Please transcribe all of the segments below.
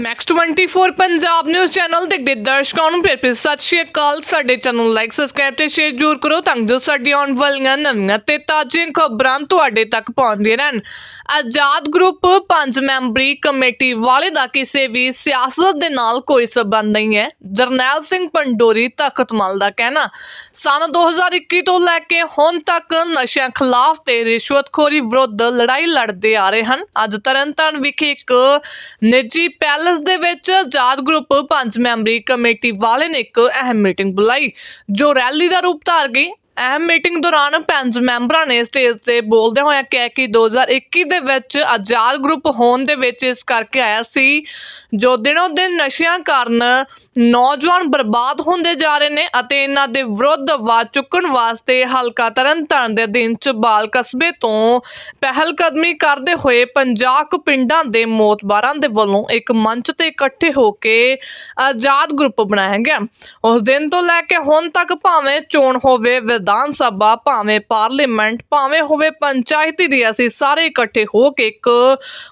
Max 24 Punjab news channel ਦੇ ਦੇ ਦਰਸ਼ਕਾਂ ਨੂੰ। ਫਿਰ ਫਿਰ ਸਤਿ ਸ਼੍ਰੀ ਅਕਾਲ। ਸਾਡੇ ਚੈਨਲ ਲਾਈਕ ਸਬਸਕ੍ਰਾਈਬ ਤੇ ਸ਼ੇਅਰ ਜ਼ਰੂਰ ਕਰੋ ਤਾਂ ਜੋ ਸਾਡੀ ਆਉਣ ਵਾਲੀਆਂ ਨਵੀਆਂ ਤੇ ਤਾਜ਼ੀਆਂ ਖਬਰਾਂ ਤੁਹਾਡੇ ਤੱਕ ਪਹੁੰਚਦੀਆਂ ਰਹਿਣ। ਆਜ਼ਾਦ ਗਰੁੱਪ ਪੰਜ ਮੈਂਬਰੀ ਕਮੇਟੀ ਵਾਲੇ ਦਾ ਕਿਸੇ ਵੀ ਸਿਆਸਤ ਦੇ ਨਾਲ ਕੋਈ ਸਬੰਧ ਨਹੀਂ ਹੈ। ਜਰਨੈਲ ਸਿੰਘ ਪੰਡੋਰੀ ਤਖਤਮਲ ਦਾ ਕਹਿਣਾ ਸਨ 2021 ਤੋਂ ਲੈ ਕੇ ਹੁਣ ਤੱਕ ਨਸ਼ਿਆਂ ਖਿਲਾਫ ਤੇ ਰਿਸ਼ਵਤਖੋਰੀ ਵਿਰੁੱਧ ਲੜਾਈ ਲੜਦੇ ਆ ਰਹੇ ਹਨ। ਅੱਜ ਤਰਨਤਾਰਨ ਵਿਖੇ ਇੱਕ ਨਿੱਜੀ ਪਹਿਲ ਪੈਲਸ ਦੇ ਵਿੱਚ ਆਜ਼ਾਦ ਗਰੁੱਪ ਪੰਜ ਮੈਂਬਰੀ ਕਮੇਟੀ ਵਾਲੇ ਨੇ ਇੱਕ ਅਹਿਮ ਮੀਟਿੰਗ ਬੁਲਾਈ, ਜੋ ਰੈਲੀ ਦਾ ਰੂਪ ਧਾਰ ਗਈ। ਅਹਿਮ ਮੀਟਿੰਗ ਦੌਰਾਨ ਪੰਜ ਮੈਂਬਰਾਂ ਨੇ ਸਟੇਜ ਤੇ ਬੋਲਦਿਆਂ ਹੋਏ ਕਿਹਾ ਕਿ 2021 ਦੇ ਵਿੱਚ ਆਜ਼ਾਦ ਗਰੁੱਪ ਹੋਣ ਦੇ ਵਿੱਚ ਇਸ ਕਰਕੇ ਆਇਆ ਸੀ, ਜੋ ਦਿਨੋਂ ਦਿਨ ਨਸ਼ਿਆਂ ਕਾਰਨ ਨੌਜਵਾਨ ਬਰਬਾਦ ਹੁੰਦੇ ਜਾ ਰਹੇ ਨੇ ਅਤੇ ਇਹਨਾਂ ਦੇ ਵਿਰੁੱਧ ਆਵਾਜ਼ ਚੁੱਕਣ ਵਾਸਤੇ ਹਲਕਾ ਤਰਨਤਾਰਨ ਦੇ ਦਿਨ 'ਚ ਬਾਲ ਕਸਬੇ ਤੋਂ ਪਹਿਲ ਕਦਮੀ ਕਰਦੇ ਹੋਏ 50 ਕੁ ਪਿੰਡਾਂ ਦੇ ਮੋਤਬਾਰਾਂ ਦੇ ਵੱਲੋਂ ਇੱਕ ਮੰਚ ਤੇ ਇਕੱਠੇ ਹੋ ਕੇ ਆਜ਼ਾਦ ਗਰੁੱਪ ਬਣਾਇਆ ਗਿਆ। ਉਸ ਦਿਨ ਤੋਂ ਲੈ ਕੇ ਹੁਣ ਤੱਕ ਭਾਵੇਂ ਚੋਣ ਹੋਵੇ ਵਿਧਾਨ ਸਭਾ ਭਾਵੇਂ ਪਾਰਲੀਮੈਂਟ, ਭਾਵੇਂ ਹੋਵੇ ਪੰਚਾਇਤੀ ਦੀ, ਅਸੀਂ ਸਾਰੇ ਇਕੱਠੇ ਹੋ ਕੇ ਇੱਕ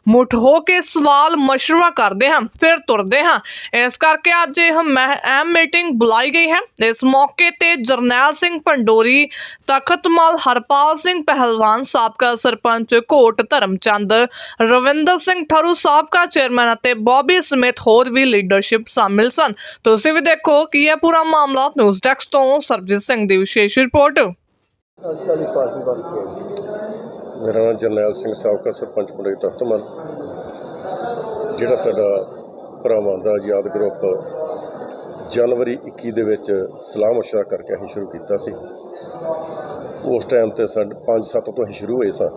ਮੁੱਠ ਹੋ ਕੇ ਸਵਾਲ ਮਸ਼ਵਰਾ ਕਰਦੇ ਹਾਂ, ਫਿਰ ਤੁਰਦੇ ਹਾਂ। ਇਸ ਕਰਕੇ ਅੱਜ ਇਹ ਅਹਿਮ ਮੀਟਿੰਗ ਬੁਲਾਈ ਗਈ ਹੈ। ਇਸ ਮੌਕੇ ਤੇ ਜਰਨੈਲ ਸਿੰਘ ਪੰਡੋਰੀ, ਤਖਤਮਲ ਹਰਪਾਲ ਸਿੰਘ ਪਹਿਲਵਾਨ, ਸਾਬਕਾ ਸਰਪੰਚ ਕੋਟ ਧਰਮਚੰਦ, ਰਵਿੰਦਰ ਸਿੰਘ ਠਰੂ, ਸਾਬਕਾ ਚੇਅਰਮੈਨ ਅਤੇ ਬੌਬੀ ਸਮੇਤ ਹੋਰ ਵੀ ਲੀਡਰਸ਼ਿਪ ਸ਼ਾਮਿਲ ਸਨ। ਤੁਸੀਂ ਵੀ ਦੇਖੋ ਕਿ ਇਹ ਪੂਰਾ ਮਾਮਲਾ। ਨਿਊਜ਼ ਡੈਸਕ ਤੋਂ ਸਰਬਜੀਤ ਸਿੰਘ ਦੀ ਵਿਸ਼ੇਸ਼ ਰਿਪੋਰਟ। ਅਕਾਲੀ ਮੇਰਾ ਨਾਮ ਜਰਨੈਲ ਸਿੰਘ ਸਾਬਕਾ ਸਰਪੰਚ ਪੁਣੇ ਤਖਤਮਲ ਜਿਹੜਾ ਸਾਡਾ ਭਰਾਵਾਂ ਦਾ ਆਜ਼ਾਦ ਗਰੁੱਪ ਜਨਵਰੀ 21 ਦੇ ਵਿੱਚ ਸਲਾਹ ਮਸ਼ਵਰਾ ਕਰਕੇ ਅਸੀਂ ਸ਼ੁਰੂ ਕੀਤਾ ਸੀ। ਉਸ ਟਾਈਮ ਤੇ ਸਾਡੇ 5-7 ਤੋਂ ਅਸੀਂ ਸ਼ੁਰੂ ਹੋਏ ਸਾਂ।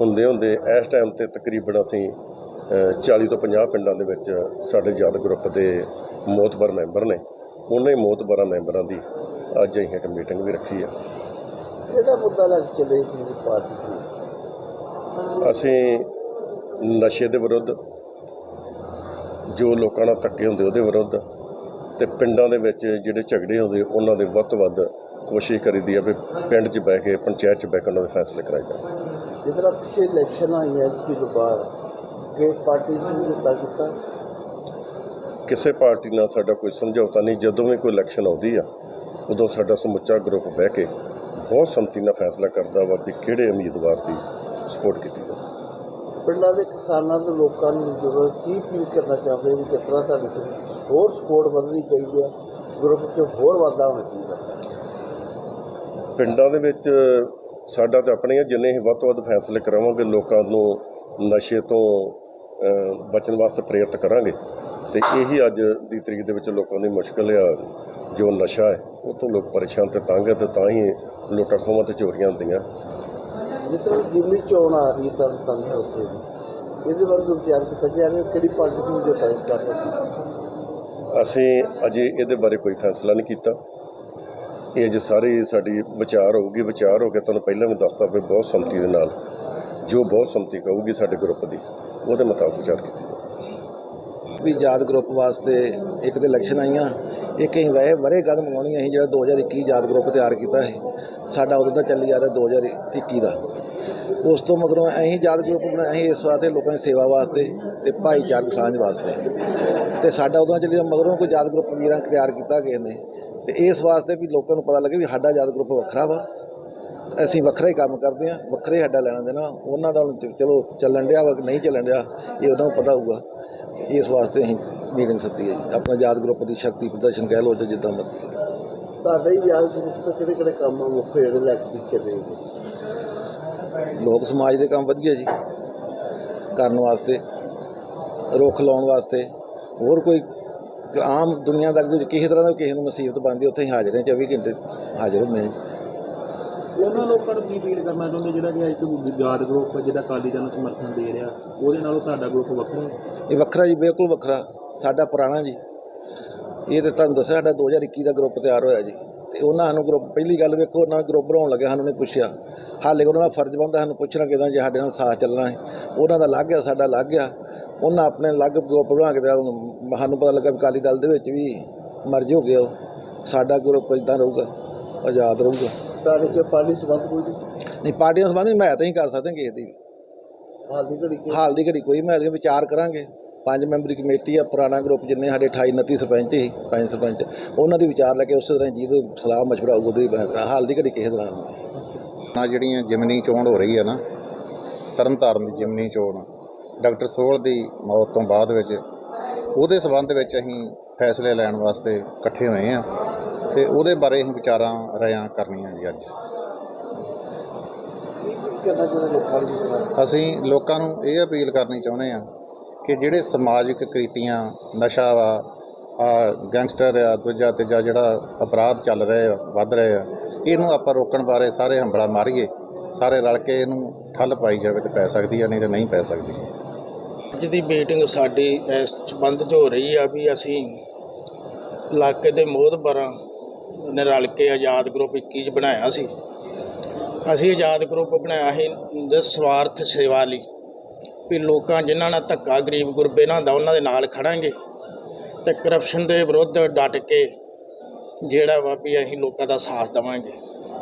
ਹੁੰਦੇ ਹੁੰਦੇ ਇਸ ਟਾਈਮ ਤੇ ਤਕਰੀਬਨ ਅਸੀਂ ਅ, 40 ਤੋਂ 50 ਪਿੰਡਾਂ ਦੇ ਵਿੱਚ ਸਾਡੇ ਯਾਦ ਗਰੁੱਪ ਦੇ ਮੋਤਬਰ ਮੈਂਬਰ ਨੇ। ਉਹਨਾਂ ਹੀ ਮੋਤਬਰਾਂ ਮੈਂਬਰਾਂ ਦੀ ਅੱਜ ਅਸੀਂ ਇੱਕ ਮੀਟਿੰਗ ਵੀ ਰੱਖੀ ਆ। ਕਿਹੜਾ ਮੁੱਦਾ ਲੈ ਕੇ ਚੱਲੇ ਸੀ ਪਾਰਟੀ ਦੀ ਅਸੀਂ ਨਸ਼ੇ ਦੇ ਵਿਰੁੱਧ ਜੋ ਲੋਕਾਂ ਨਾਲ ਧੱਕੇ ਹੁੰਦੇ ਉਹਦੇ ਵਿਰੁੱਧ ਤੇ ਪਿੰਡਾਂ ਦੇ ਵਿੱਚ ਜਿਹੜੇ ਝਗੜੇ ਹੁੰਦੇ ਉਹਨਾਂ ਦੇ ਵੱਧ ਤੋਂ ਵੱਧ ਕੋਸ਼ਿਸ਼ ਕਰੀਦੀ ਆ ਵੀ ਪਿੰਡ 'ਚ ਬਹਿ ਕੇ ਪੰਚਾਇਤ 'ਚ ਬਹਿ ਕੇ ਉਹਨਾਂ ਦੇ ਫੈਸਲੇ ਕਰਾਏ ਜਾਣ। ਜਿਸ ਤਰ੍ਹਾਂ ਪਿੱਛੇ ਇਲੈਕਸ਼ਨ ਆਈਆਂ ਕਿ ਬਾਅਦ ਕਿ ਪਾਰਟੀ ਨੂੰ ਦਿੱਤਾ ਕੀਤਾ। ਕਿਸੇ ਪਾਰਟੀ ਨਾਲ ਸਾਡਾ ਕੋਈ ਸਮਝੌਤਾ ਨਹੀਂ ਜਦੋਂ ਵੀ ਕੋਈ ਇਲੈਕਸ਼ਨ ਆਉਂਦੀ ਆ ਉਦੋਂ ਸਾਡਾ ਸਮੁੱਚਾ ਗਰੁੱਪ ਬਹਿ ਕੇ ਬਹੁਤ ਸੰਮਤੀ ਨਾਲ ਫੈਸਲਾ ਕਰਦਾ ਵਾ ਵੀ ਕਿਹੜੇ ਉਮੀਦਵਾਰ ਦੀ ਸਪੋਰਟ ਕੀਤੀ ਜਾਵੇ। ਪਿੰਡਾਂ ਦੇ ਕਿਸਾਨਾਂ ਤੇ ਲੋਕਾਂ ਨੂੰ ਜਦੋਂ ਕੀ ਅਪੀਲ ਕਰਨਾ ਚਾਹੁੰਦੇ ਵੀ ਕਿਸ ਤਰ੍ਹਾਂ ਤੁਹਾਡੀ ਸ- ਹੋਰ ਸਪੋਰਟ ਵਧਣੀ ਚਾਹੀਦੀ ਹੈ ਗਰੁੱਪ 'ਚ ਹੋਰ ਵਾਧਾ ਹੋਣਾ ਚਾਹੀਦਾ ਪਿੰਡਾਂ ਦੇ ਵਿੱਚ ਸਾਡਾ ਤਾਂ ਆਪਣੇ ਜਿੰਨੇ ਹੀ ਵੱਧ ਤੋਂ ਵੱਧ ਫੈਸਲੇ ਕਰਾਵਾਂਗੇ ਲੋਕਾਂ ਨੂੰ ਨਸ਼ੇ ਤੋਂ ਅ, ਬਚਣ ਵਾਸਤੇ ਪ੍ਰੇਰਿਤ ਕਰਾਂਗੇ। ਤੇ ਇਹੀ ਅੱਜ ਦੀ ਤਰੀਕ ਦੇ ਵਿੱਚ ਲੋਕਾਂ ਦੀ ਮੁਸ਼ਕਲ ਆ ਜੋ ਨਸ਼ਾ ਹੈ ਉਹ ਤੋਂ ਲੋਕ ਪਰੇਸ਼ਾਨ ਤੇ ਤੰਗ ਹੈ ਤੇ ਤਾਂ ਹੀ ਲੁੱਟਾਂ ਖੋਹਾਂ ਤੇ ਚੋਰੀਆਂ ਹੁੰਦੀਆਂ। ਤਰ੍ਹਾਂ ਜ਼ਿਮਨੀ ਚੋਣ ਆ ਰਹੀ ਤਾਂ ਤੰਗ ਹੈ ਉੱਥੇ ਵੀ। ਇਹਦੇ ਬਾਰੇ ਕੋਈ ਵਿਚਾਰ ਕੀਤਾ ਜਾ ਰਿਹਾ ਕਿਹੜੀ ਪਾਰਟੀ ਨੂੰ ਜੋ ਟਾਈਮ ਕਰ ਰਹੀ ਅਸੀਂ ਅਜੇ ਇਹਦੇ ਬਾਰੇ ਕੋਈ ਫੈਸਲਾ ਨਹੀਂ ਕੀਤਾ। ਇਹ ਅਜੇ ਸਾਰੀ ਸਾਡੀ ਵਿਚਾਰ ਹੋਊਗੀ ਵਿਚਾਰ ਹੋ ਕੇ ਤੁਹਾਨੂੰ ਪਹਿਲਾਂ ਵੀ ਦੱਸਤਾ ਵੀ ਬਹੁਤ ਸੰਮਤੀ ਦੇ ਨਾਲ ਜੋ ਬਹੁਤ ਸੰਮਤੀ ਕਹੂਗੀ ਸਾਡੇ ਗਰੁੱਪ ਦੀ ਉਹਦੇ ਮੁਤਾਬਕ ਵਿਚਾਰ ਕੀਤੀ। ਵੀ ਯਾਦ ਗਰੁੱਪ ਵਾਸਤੇ ਇੱਕ ਤੇ ਇਲੈਕਸ਼ਨ ਆਈਆਂ ਇੱਕ ਅਸੀਂ ਵਏ ਵਰੇ ਕਦਮ ਮੰਗਾਉਣੀਆਂ ਅਸੀਂ ਜਿਹੜਾ 2021 ਯਾਦ ਗਰੁੱਪ ਤਿਆਰ ਕੀਤਾ ਹੈ ਸਾਡਾ ਉਦੋਂ ਦਾ ਚੱਲੀ ਜਾ ਰਿਹਾ 2021 ਦਾ। ਉਸ ਤੋਂ ਮਗਰੋਂ ਅਸੀਂ ਯਾਦ ਗਰੁੱਪ ਬਣਾਇਆ ਅਸੀਂ ਇਸ ਵਾਸਤੇ ਲੋਕਾਂ ਦੀ ਸੇਵਾ ਵਾਸਤੇ ਤੇ ਭਾਈਚਾਰਕ ਸਾਂਝ ਵਾਸਤੇ। ਤੇ ਸਾਡਾ ਉਦੋਂ ਚੱਲੀ ਮਗਰੋਂ ਕੋਈ ਯਾਦ ਗਰੁੱਪ ਵੀਰਾਂ ਤਿਆਰ ਕੀਤਾ ਗਏ ਨੇ, ਤੇ ਇਸ ਵਾਸਤੇ ਵੀ ਲੋਕਾਂ ਨੂੰ ਪਤਾ ਲੱਗੇ ਵੀ ਸਾਡਾ ਯਾਦ ਗਰੁੱਪ ਵੱਖਰਾ ਵਾ। ਅਸੀਂ ਵੱਖਰਾ ਹੀ ਕੰਮ ਕਰਦੇ ਹਾਂ ਵੱਖਰੇ ਸਾਡਾ ਲੈਣਾ ਦੇਣਾ, ਉਹਨਾਂ ਦਾ ਚਲੋ ਚੱਲਣ ਡਿਆ ਵਾ ਕਿ ਨਹੀਂ ਚੱਲਣ ਡਿਆ, ਇਹ ਉਹਨਾਂ ਨੂੰ ਪਤਾ ਹੋਊਗਾ। ਇਸ ਵਾਸਤੇ ਅਸੀਂ ਮੀਟਿੰਗ ਸੱਦੀ ਹੈ ਜੀ। ਆਪਣਾ ਯਾਦ ਗਰੁੱਪ ਦੀ ਸ਼ਕਤੀ ਪ੍ਰਦਰਸ਼ਨ ਕਹਿ ਲਓ ਜਾਂ ਜਿੱਦਾਂ ਮਰਜ਼ੀ। ਤੁਹਾਡੇ ਹੀ ਯਾਦ ਗਰੁੱਪ ਤੋਂ ਕਿਹੜੇ ਕਿਹੜੇ ਕੰਮ ਆ ਮੁੱਖ ਜਿਹੜੇ ਲੈ ਕੇ ਚੱਲੇ ਲੋਕ ਸਮਾਜ ਦੇ ਕੰਮ ਵਧੀਆ ਜੀ। ਕਰਨ ਵਾਸਤੇ ਰੁੱਖ ਲਾਉਣ ਵਾਸਤੇ ਹੋਰ ਕੋਈ ਆਮ ਦੁਨੀਆਦਾਰੀ ਦੇ ਵਿੱਚ ਕਿਸੇ ਤਰ੍ਹਾਂ ਦਾ ਕਿਸੇ ਨੂੰ ਮੁਸੀਬਤ ਬਣਦੀ ਉੱਥੇ ਹੀ ਹਾਜ਼ਰ ਹਾਂ 24 ਘੰਟੇ ਹਾਜ਼ਰ ਹੁੰਦੇ ਹਾਂ ਉਹਨਾਂ ਲੋਕਾਂ ਨੂੰ ਕੀ ਅਪੀਲ ਕਰਨਾ ਚਾਹੁੰਦੇ ਜਿਹੜਾ ਕਿ ਅੱਜ ਤੋਂ ਯਾਦ ਗਰੁੱਪ ਜਿਹੜਾ ਅਕਾਲੀ ਦਲ ਨੂੰ ਸਮਰਥਨ ਦੇ ਰਿਹਾ ਉਹਦੇ ਨਾਲੋਂ ਤੁਹਾਡਾ ਗਰੁੱਪ ਵੱਖਰਾ ਹੈ? ਇਹ ਵੱਖਰਾ ਜੀ ਬਿਲਕੁਲ ਵੱਖਰਾ। ਸਾਡਾ ਪੁਰਾਣਾ ਜੀ। ਇਹ ਤੇ ਤੁਹਾਨੂੰ ਦੱਸਿਆ ਸਾਡਾ 2021 ਦਾ ਗਰੁੱਪ ਤਿਆਰ ਹੋਇਆ ਜੀ। ਤੇ ਉਹਨਾਂ ਸਾਨੂੰ ਗਰੁੱਪ ਪਹਿਲੀ ਗੱਲ ਵੇਖੋ ਉਹਨਾਂ ਗਰੁੱਪ ਬਣਾਉਣ ਲੱਗੇ ਸਾਨੂੰ ਨੇ ਪੁੱਛਿਆ। ਹਾਲੇ ਉਹਨਾਂ ਦਾ ਫਰਜ਼ ਬਣਦਾ ਸਾਨੂੰ ਪੁੱਛਣਾ ਕਿਦਾਂ ਜੇ ਸਾਡੇ ਨਾਲ ਸਾਥ ਚੱਲਣਾ ਹੈ। ਉਹਨਾਂ ਦਾ ਲੱਗ ਗਿਆ ਸਾਡਾ ਲੱਗ ਗਿਆ। ਉਹਨਾਂ ਆਪਣੇ ਅਲੱਗ ਗਰੁੱਪ ਬਣਾ ਕੇ ਤੇ ਸਾਨੂੰ ਪਤਾ ਲੱਗਾ ਵੀ ਅਕਾਲੀ ਦਲ ਦੇ ਵਿੱਚ ਵੀ ਮਰਜ ਹੋ ਗਿਆ ਉਹ। ਸਾਡਾ ਗਰੁੱਪ ਇਦਾਂ ਰਹੂਗਾ ਆਜ਼ਾਦ ਰਹੂਗਾ। ਤੁਹਾਡੇ ਚ ਪਾਰਟੀ ਸਬੰਧ ਕੋਈ ਨਹੀਂ ਪਾਰਟੀਆਂ ਸੰਬੰਧੀ ਮੈਂ ਤਾਂ ਹੀ ਕਰ ਸਕਦਾ ਕਿਸੇ ਦੀ ਵੀ। ਹਾਲ ਦੀ ਘੜੀ ਹਾਲ ਦੀ ਘੜੀ ਕੋਈ ਮੈਂ ਵਿਚਾਰ ਕਰਾਂਗੇ। ਪੰਜ ਮੈਂਬਰੀ ਕਮੇਟੀ ਆ ਪੁਰਾਣਾ ਗਰੁੱਪ ਜਿੰਨੇ ਸਾਡੇ 28 29 ਸਰਪੰਚ ਸੀ ਪੰਜ ਸਰਪੰਚ। ਉਹਨਾਂ ਦੀ ਵਿਚਾਰ ਲੈ ਕੇ ਉਸੇ ਤਰ੍ਹਾਂ ਜਿਹਦੀ ਸਲਾਹ ਮਸ਼ਵਰਾ ਹੋਊ ਉਹਦੀ ਬਹਿਤਰ ਹਾਲ ਦੀ ਘੜੀ ਕਿਸੇ ਤਰ੍ਹਾਂ ਨਾ ਜਿਹੜੀਆਂ ਜਿਮਨੀ ਚੋਣ ਹੋ ਰਹੀ ਹੈ ਨਾ ਤਰਨਤਾਰਨ ਦੀ ਜਿਮਨੀ ਚੋਣ ਡਾਕਟਰ ਸੋਹਲ ਦੀ ਮੌਤ ਤੋਂ ਬਾਅਦ ਵਿੱਚ ਉਹਦੇ ਸਬੰਧ ਵਿੱਚ ਅਸੀਂ ਫੈਸਲੇ ਲੈਣ ਵਾਸਤੇ ਇਕੱਠੇ ਹੋਏ ਆ ਤੇ ਉਹਦੇ ਬਾਰੇ ਅਸੀਂ ਵਿਚਾਰਾਂ ਰਾਇਆਂ ਕਰਨੀਆਂ ਜੀ ਅੱਜ। ਅਸੀਂ ਲੋਕਾਂ ਨੂੰ ਇਹ ਅਪੀਲ ਕਰਨੀ ਚਾਹੁੰਦੇ ਆ ਕਿ ਜਿਹੜੇ ਸਮਾਜਿਕ ਕ੍ਰਿਤੀਆਂ, ਨਸ਼ਾ ਵਾ, ਆ ਗੈਂਗਸਟਰ ਆ, ਦੂਜਾ ਤੀਜਾ ਜਿਹੜਾ ਅਪਰਾਧ ਚੱਲ ਰਹੇ ਆ, ਵੱਧ ਰਹੇ ਆ, ਇਹਨੂੰ ਆਪਾਂ ਰੋਕਣ ਬਾਰੇ ਸਾਰੇ ਹੰਬੜਾ ਮਾਰੀਏ, ਸਾਰੇ ਰਲ ਕੇ ਇਹਨੂੰ ਠੱਲ ਪਾਈ ਜਾਵੇ ਤੇ ਪੈ ਸਕਦੀ ਆ, ਨਹੀਂ ਤੇ ਨਹੀਂ ਪੈ ਸਕਦੀ। ਅੱਜ ਦੀ ਮੀਟਿੰਗ ਸਾਡੀ ਇਸ ਸੰਬੰਧ 'ਚ ਹੋ ਰਹੀ ਆ ਵੀ ਅਸੀਂ ਇਲਾਕੇ ਦੇ ਮੋਹਤਬਰਾਂ ਨੇ ਰਲ ਕੇ ਆਜ਼ਾਦ ਗਰੁੱਪ 21 ਚ ਬਣਾਇਆ ਸੀ। ਅਸੀਂ ਆਜ਼ਾਦ ਗਰੁੱਪ ਬਣਾਇਆ ਸੀ, ਨਿਸਵਾਰਥ ਸੇਵਾ ਲਈ। ਵੀ ਲੋਕਾਂ ਜਿਨ੍ਹਾਂ ਨਾਲ ਧੱਕਾ ਗਰੀਬ ਗੁਰਬੇ ਨਾਲ ਹੁੰਦਾ, ਉਹਨਾਂ ਦੇ ਨਾਲ ਖੜਾਂਗੇ। ਤੇ ਕਰਪਸ਼ਨ ਦੇ ਵਿਰੁੱਧ ਡਟ ਕੇ ਜਿਹੜਾ ਵਾ ਵੀ ਅਸੀਂ ਲੋਕਾਂ ਦਾ ਸਾਥ ਦੇਵਾਂਗੇ।